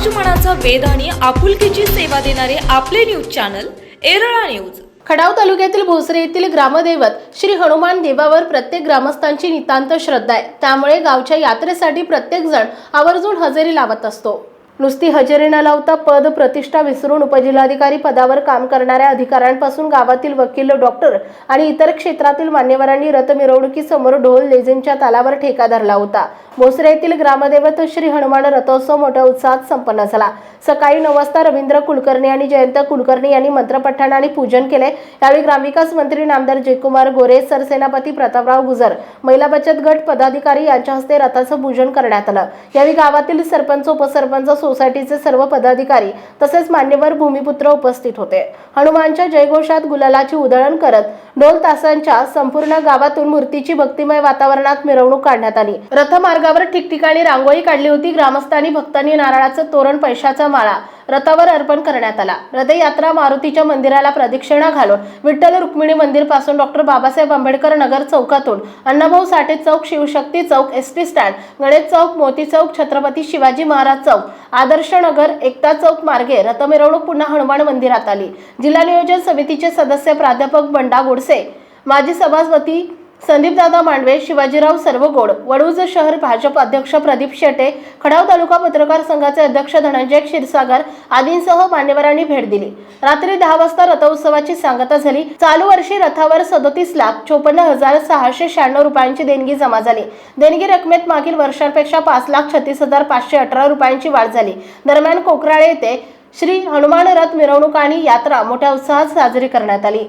समाजमनाचा वेद आणि आपुलकीची सेवा देणारे आपले news channel Erala news. Khadav तालुक्यातील भोसरे येथील ग्रामदैवत श्री हनुमान देवावर प्रत्येक ग्रामस्थांची नितांत श्रद्धा आहे. त्यामुळे गावच्या यात्रेसाठी प्रत्येक जण आवर्जून हजेरी लावत असतो. नुसती हजेरी न लावता पद प्रतिष्ठा विसरून उपजिल्हाधिकारी पदावर काम करणाऱ्या अधिकाऱ्यांपासून गावातील वकील डॉक्टर आणि इतर क्षेत्रातील मान्यवरांनी रथ मिरवणुकीसमोर ढोल लेझिमच्या तालावर ठेका धरला होता. भोसरे येथील ग्रामदैवत श्री हनुमान रथोत्सव मोठ्या उत्साहात संपन्न झाला. सकाळी नऊ वाजता रवींद्र कुलकर्णी आणि जयंत कुलकर्णी यांनी मंत्रपठण आणि पूजन केले. यावेळी ग्रामविकास मंत्री नामदार जयकुमार गोरे सरसेनापती प्रतापराव गुजर महिला बचत गट पदाधिकारी यांच्या हस्ते रथाचं पूजन करण्यात आलं. यावेळी गावातील सरपंच उपसरपंच सोसायटीचे सर्व पदाधिकारी तसेच मान्यवर भूमिपुत्र उपस्थित होते. हनुमानच्या जयघोषात गुलालाची उधळण करत ढोल तासांच्या संपूर्ण गावातून मूर्तीची भक्तिमय वातावरणात मिरवणूक काढण्यात आली. रथमार्गावर ठिकठिकाणी रांगोळी काढली होती. ग्रामस्थांनी भक्तांनी नारळाचं तोरण पैशाचा माळा रथावर अर्पण करण्यात आला. रथयात्रा मारुतीच्या मंदिराला प्रदक्षिणा घालून विठ्ठल रुक्मिणी मंदिरपासून डॉक्टर बाबासाहेब आंबेडकर नगर चौकातून अण्णाभाऊ साठे चौक शिवशक्ती चौक एस टी स्टँड गणेश चौक मोती चौक छत्रपती शिवाजी महाराज चौक आदर्श नगर एकता चौक मार्गे रथमिरवणूक पुन्हा हनुमान मंदिरात आली. जिल्हा नियोजन समितीचे सदस्य प्राध्यापक बंडा गोडसे माजी सभापती संदीपदादा मांडवे शिवाजीराव सर्वगोड वडूज शहर भाजप अध्यक्ष प्रदीप शेटे खडाव तालुका पत्रकार संघाचे अध्यक्ष धनंजय क्षीरसागर आदींसह मान्यवरांनी भेट दिली. रात्री दहा वाजता रथोत्सवाची सांगता झाली. चालू वर्षी रथावर सदोतीस लाख चोपन्न हजार सहाशे शहाण्णव रुपयांची देणगी जमा झाली. देणगी रकमेत मागील वर्षांपेक्षा पाच लाख छत्तीस हजार पाचशे अठरा रुपयांची वाढ झाली. दरम्यान कोकराळे येथे श्री हनुमान रथ मिरवणूक आणि यात्रा मोठ्या उत्साहात साजरी करण्यात आली.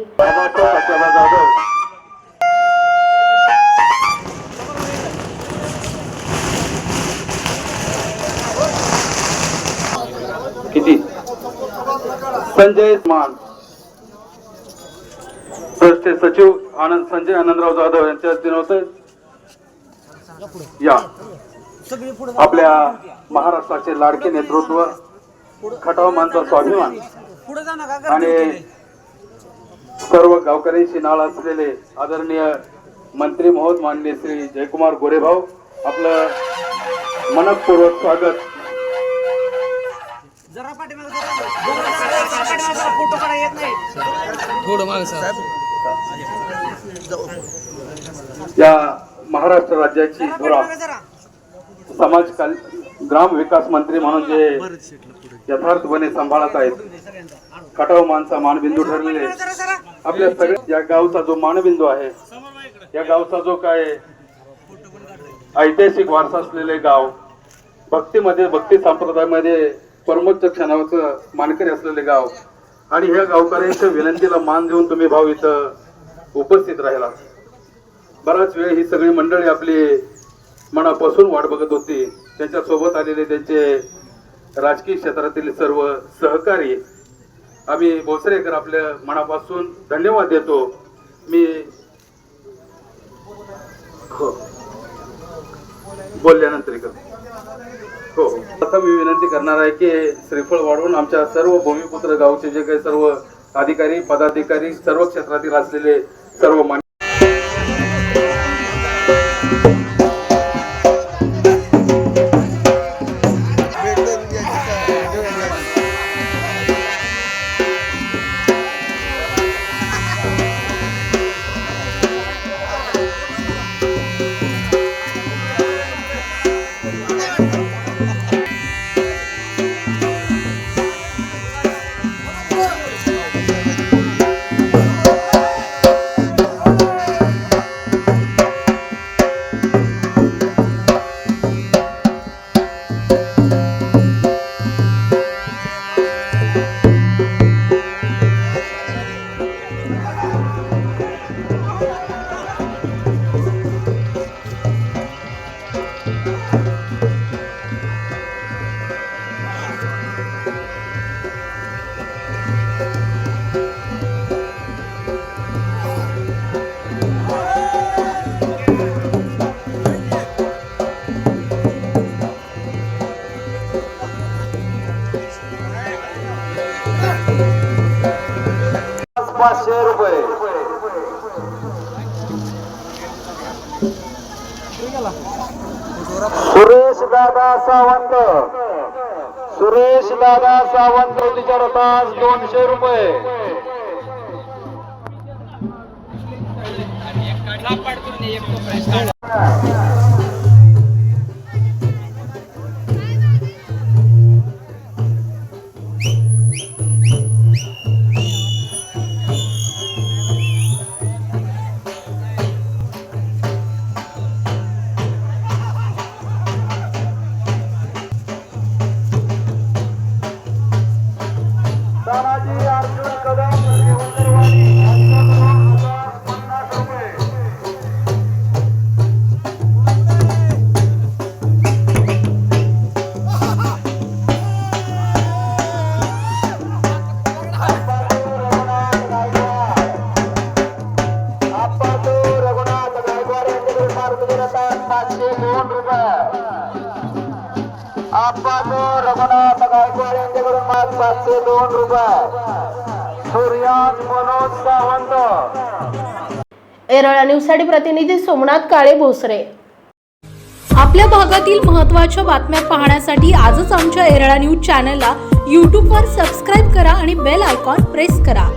किती? संजय मान. ट्रस्टचे सचिव आनंद संजय आनंदराव जाधव यांच्या हस्ते होते या. आपल्या महाराष्ट्राचे लाडके नेतृत्व खटाव मानचा स्वाभिमान. आणि सर्व गावकऱ्यांशी नाळ असलेले आदरणीय मंत्री महोद माननीय श्री जयकुमार गोरेभाऊ आपलं मनपूर्वक स्वागत. फोटो काढा येत नाही. थोडं माग सर या महाराष्ट्र राज्याची धुरा समाज कल ग्राम विकास मंत्री म्हणून जे यथार्थपणे सांभाळत आहेत. खटाव माणसा मानबिंदू ठरलेले आपल्या सगळ्या या गावचा जो मानबिंदू आहे या गावचा जो काय ऐतिहासिक वारसा असलेले गाव भक्तीमध्ये भक्ती संप्रदायामध्ये परमोच्च नावाचं मानकरी असलेले गाव आणि ह्या गावकऱ्यांच्या विनंतीला मान देऊन तुम्ही भाऊ इथं उपस्थित राहिला. बराच वेळ ही सगळी मंडळी आपली मनापासून वाट बघत होती. त्यांच्यासोबत आलेले त्यांचे राजकीय क्षेत्रातील सर्व सहकारी आम्ही भोसरेकर आपल्या मनापासून धन्यवाद देतो. मी हो. बोलल्यानंतर इकडं. हो. आता मी विनंती करणार आहे की श्रीफळ वाढवून आमच्या सर्व भूमिपुत्र गावचे जे काही सर्व अधिकारी पदाधिकारी सर्व क्षेत्रातील असलेले सर्व मान पाचशे रुपये. सुरेश दादा सावंत. सुरेश दादा सावंत विचार रथास दोनशे रुपये. तानाजी आपण रघुनाथ गायकवाड यांच्याकडून माग पाचशे दोन रुपये. सूर्याज मनोज सावंत. एरळा न्यूजसाठी प्रतिनिधी सोमनाथ काळे भोसरे. आपल्या भागातील महत्त्वाच्या बातम्या पाहण्यासाठी आजच आमच्या एरळा न्यूज चॅनलला यूट्यूबवर सबस्क्राईब करा आणि बेल आयकॉन प्रेस करा.